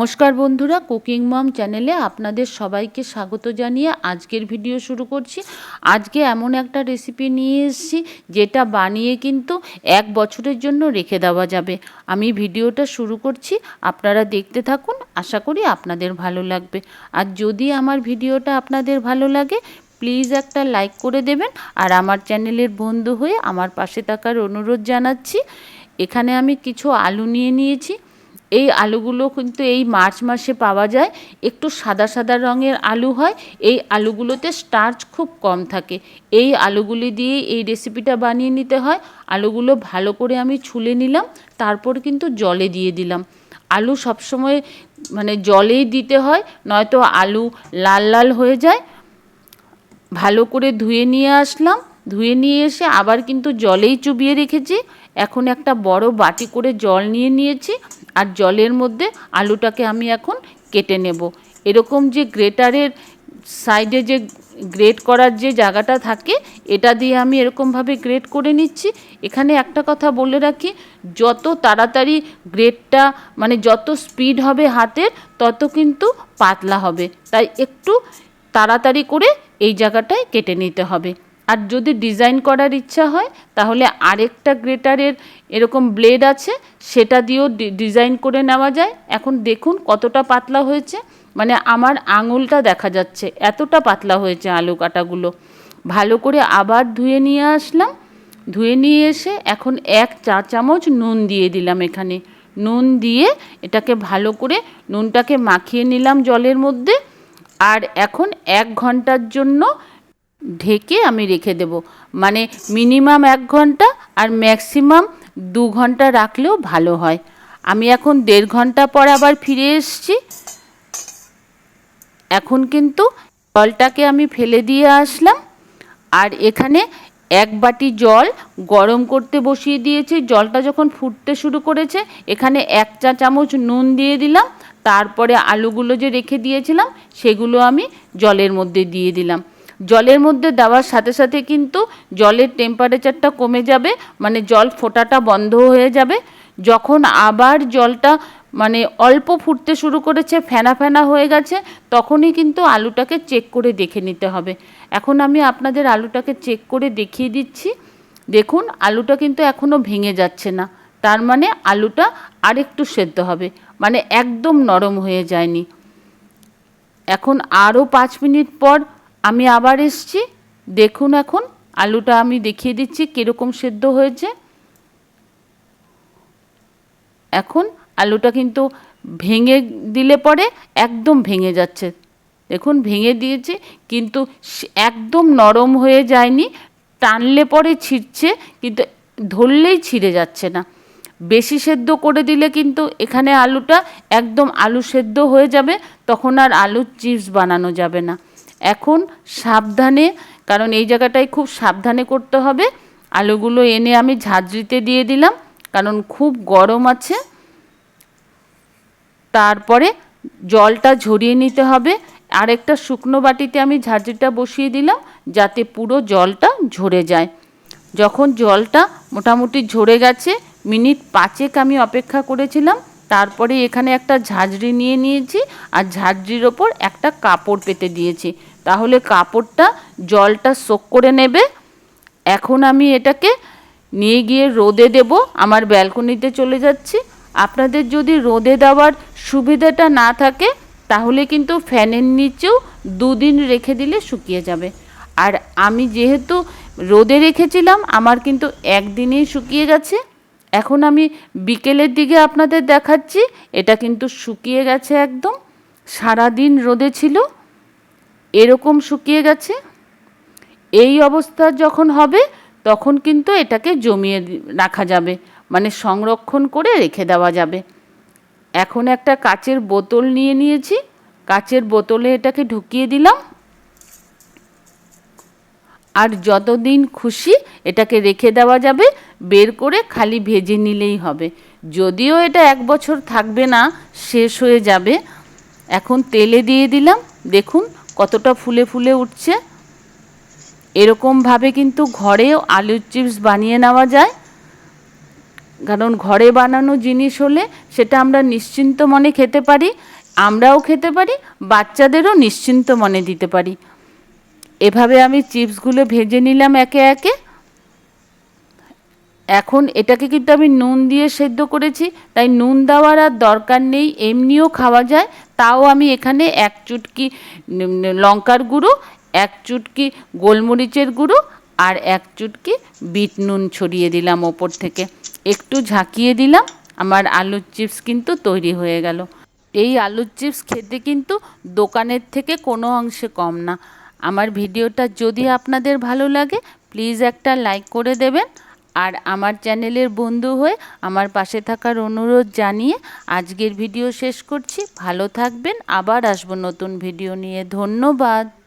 নমস্কার বন্ধুরা, কুকিং মম চ্যানেলে আপনাদের সবাইকে স্বাগত জানিয়ে আজকের ভিডিও শুরু করছি। আজকে এমন একটা রেসিপি নিয়ে এসেছি, যেটা বানিয়ে কিন্তু এক বছরের জন্য রেখে দেওয়া যাবে। আমি ভিডিওটা শুরু করছি, আপনারা দেখতে থাকুন, আশা করি আপনাদের ভালো লাগবে। আর যদি আমার ভিডিওটা আপনাদের ভালো লাগে প্লিজ একটা লাইক করে দেবেন, আর আমার চ্যানেলের বন্ধু হয়ে আমার পাশে থাকার অনুরোধ জানাচ্ছি। এখানে আমি কিছু আলু নিয়ে নিয়েছি। এই আলুগুলো কিন্তু এই মার্চ মাসে পাওয়া যায়। একটু সাদা সাদা রঙের আলু হয়। এই আলুগুলোতে স্টার্চ খুব কম থাকে। এই আলুগুলি দিয়ে এই রেসিপিটা বানিয়ে নিতে হয়। আলুগুলো ভালো করে আমি ছুলে নিলাম। তারপর কিন্তু জলে দিয়ে দিলাম। আলু সবসময় মানে জলেই দিতে হয়, নয়তো আলু লাল লাল হয়ে যায়। ভালো করে ধুয়ে নিয়ে আসলাম। ধুয়ে নিয়ে এসে আবার কিন্তু জলেই চুবিয়ে রেখেছি। এখন একটা বড় বাটি করে জল নিয়ে নিয়েছি আর জলের মধ্যে আলুটাকে আমি এখন কেটে নেব। এরকম যে গ্রেটারের সাইডে যে গ্রেট করার যে জায়গাটা থাকে, এটা দিয়ে আমি এরকমভাবে গ্রেট করে নিচ্ছি। এখানে একটা কথা বলে রাখি, যত তাড়াতাড়ি গ্রেটটা মানে যত স্পিড হবে হাতের, তত কিন্তু পাতলা হবে। তাই একটু তাড়াতাড়ি করে এই জায়গাটায় কেটে নিতে হবে। আর যদি ডিজাইন করার ইচ্ছা হয়, তাহলে আরেকটা গ্রেটারের এরকম ব্লেড আছে, সেটা দিয়েও ডিজাইন করে নেওয়া যায়। এখন দেখুন কতটা পাতলা হয়েছে। মানে আমার আঙুলটা দেখা যাচ্ছে, এতটা পাতলা হয়েছে আলু কাটাগুলো। ভালো করে আবার ধুয়ে নিয়ে আসলাম। ধুয়ে নিয়ে এসে এখন এক চা চামচ নুন দিয়ে দিলাম এখানে। নুন দিয়ে এটাকে ভালো করে নুনটাকে মাখিয়ে নিলাম জলের মধ্যে। আর এখন এক ঘণ্টার জন্য ঢেকে আমি রেখে দেব। মানে মিনিমাম এক ঘণ্টা আর ম্যাক্সিমাম দু ঘণ্টা রাখলেও ভালো হয়। আমি এখন দেড় ঘণ্টা পর আবার ফিরে এসছি। এখন কিন্তু জলটাকে আমি ফেলে দিয়ে আসলাম। আর এখানে এক বাটি জল গরম করতে বসিয়ে দিয়েছি। জলটা যখন ফুটতে শুরু করেছে, এখানে এক চা চামচ নুন দিয়ে দিলাম। তারপরে আলুগুলো যে রেখে দিয়েছিলাম, সেগুলো আমি জলের মধ্যে দিয়ে দিলাম। জলের মধ্যে দেওয়ার সাথে সাথে কিন্তু জলের টেম্পারেচারটা কমে যাবে মানে জল ফোটাটা বন্ধ হয়ে যাবে। যখন আবার জলটা মানে অল্প ফুটতে শুরু করেছে, ফেনা ফেনা হয়ে গেছে, তখনই কিন্তু আলুটাকে চেক করে দেখে নিতে হবে। এখন আমি আপনাদের আলুটাকে চেক করে দেখিয়ে দিচ্ছি। দেখুন, আলুটা কিন্তু এখনও ভেঙে যাচ্ছে না। তার মানে আলুটা আরেকটু সেদ্ধ হবে মানে একদম নরম হয়ে যায়নি। এখন আরও পাঁচ মিনিট পর আমি আবার এসছি। দেখুন এখন, আলুটা আমি দেখিয়ে দিচ্ছি কীরকম সেদ্ধ হয়েছে। এখন আলুটা কিন্তু ভেঙে দিলে পরে একদম ভেঙে যাচ্ছে। দেখুন, ভেঙে দিয়েছে, কিন্তু একদম নরম হয়ে যায়নি। টানলে পরে ছিঁড়ছে, কিন্তু ধরলেই ছিঁড়ে যাচ্ছে না। বেশি সেদ্ধ করে দিলে কিন্তু এখানে আলুটা একদম আলু সেদ্ধ হয়ে যাবে, তখন আর আলুর চিপস বানানো যাবে না। এখন সাবধানে, কারণ এই জায়গাটায় খুব সাবধানে করতে হবে। আলুগুলো এনে আমি ঝাঁঝরিতে দিয়ে দিলাম, কারণ খুব গরম আছে। তারপরে জলটা ঝরিয়ে নিতে হবে। আরেকটা শুকনো বাটিতে আমি ঝাঁঝরিটা বসিয়ে দিলাম, যাতে পুরো জলটা ঝরে যায়। যখন জলটা মোটামুটি ঝরে গেছে, মিনিট পাঁচেক আমি অপেক্ষা করেছিলাম। তারপরে এখানে একটা ঝাঁঝরি নিয়ে নিয়েছি, আর ঝাঁঝরির ওপর একটা কাপড় পেতে দিয়েছি। তাহলে কাপড়টা জলটা সোক করে নেবে। এখন আমি এটাকে নিয়ে গিয়ে রোদে দেব। আমার ব্যালকনিতে চলে যাচ্ছি। আপনাদের যদি রোদে দেওয়ার সুবিধাটা না থাকে, তাহলে কিন্তু ফ্যানের নিচেও দুদিন রেখে দিলে শুকিয়ে যাবে। আর আমি যেহেতু রোদে রেখেছিলাম, আমার কিন্তু একদিনেই শুকিয়ে গেছে। এখন আমি বিকেলের দিকে আপনাদের দেখাচ্ছি। এটা কিন্তু শুকিয়ে গেছে একদম। সারাদিন রোদে ছিল। এরকম শুকিয়ে গেছে, এই অবস্থা যখন হবে, তখন কিন্তু এটাকে জমিয়ে রাখা যাবে মানে সংরক্ষণ করে রেখে দেওয়া যাবে। এখন একটা কাচের বোতল নিয়ে নিয়েছি, কাচের বোতলে এটাকে ঢুকিয়ে দিলাম। আর যতদিন খুশি এটাকে রেখে দেওয়া যাবে, বের করে খালি ভেজে নিলেই হবে। যদিও এটা এক বছর থাকবে না, শেষ হয়ে যাবে। এখন তেলে দিয়ে দিলাম, দেখুন কতটা ফুলে ফুলে উঠছে। এরকমভাবে কিন্তু ঘরেও আলুর চিপস বানিয়ে নেওয়া যায়। কারণ ঘরে বানানো জিনিস হলে সেটা আমরা নিশ্চিন্ত মনে খেতে পারি, আমরাও খেতে পারি, বাচ্চাদেরও নিশ্চিন্ত মনে দিতে পারি। এভাবে আমি চিপসগুলো ভেজে নিলাম একে একে। এখন এটাকে কিন্তু আমি নুন দিয়ে সেদ্ধ করেছি, তাই নুন দেওয়ার আর দরকার নেই, এমনিও খাওয়া যায় তাও আমি এখানে এক চুটকি লঙ্কার গুঁড়ো, এক চুটকি গোলমরিচের গুঁড়ো আর এক চুটকি বিট নুন ছড়িয়ে দিলাম ওপর থেকে। একটু ঝাঁকিয়ে দিলাম, আমার আলুর চিপস কিন্তু তৈরি হয়ে গেল। এই আলুর চিপস খেতে কিন্তু দোকানের থেকে কোনো অংশে কম না। আমার ভিডিওটা যদি আপনাদের ভালো লাগে, প্লিজ একটা লাইক করে দেবেন। আর আমার চ্যানেলের বন্ধু হয়ে আমার পাশে থাকার অনুরোধ জানিয়ে আজকের ভিডিও শেষ করছি। ভালো থাকবেন। আবার আসব নতুন ভিডিও নিয়ে। ধন্যবাদ।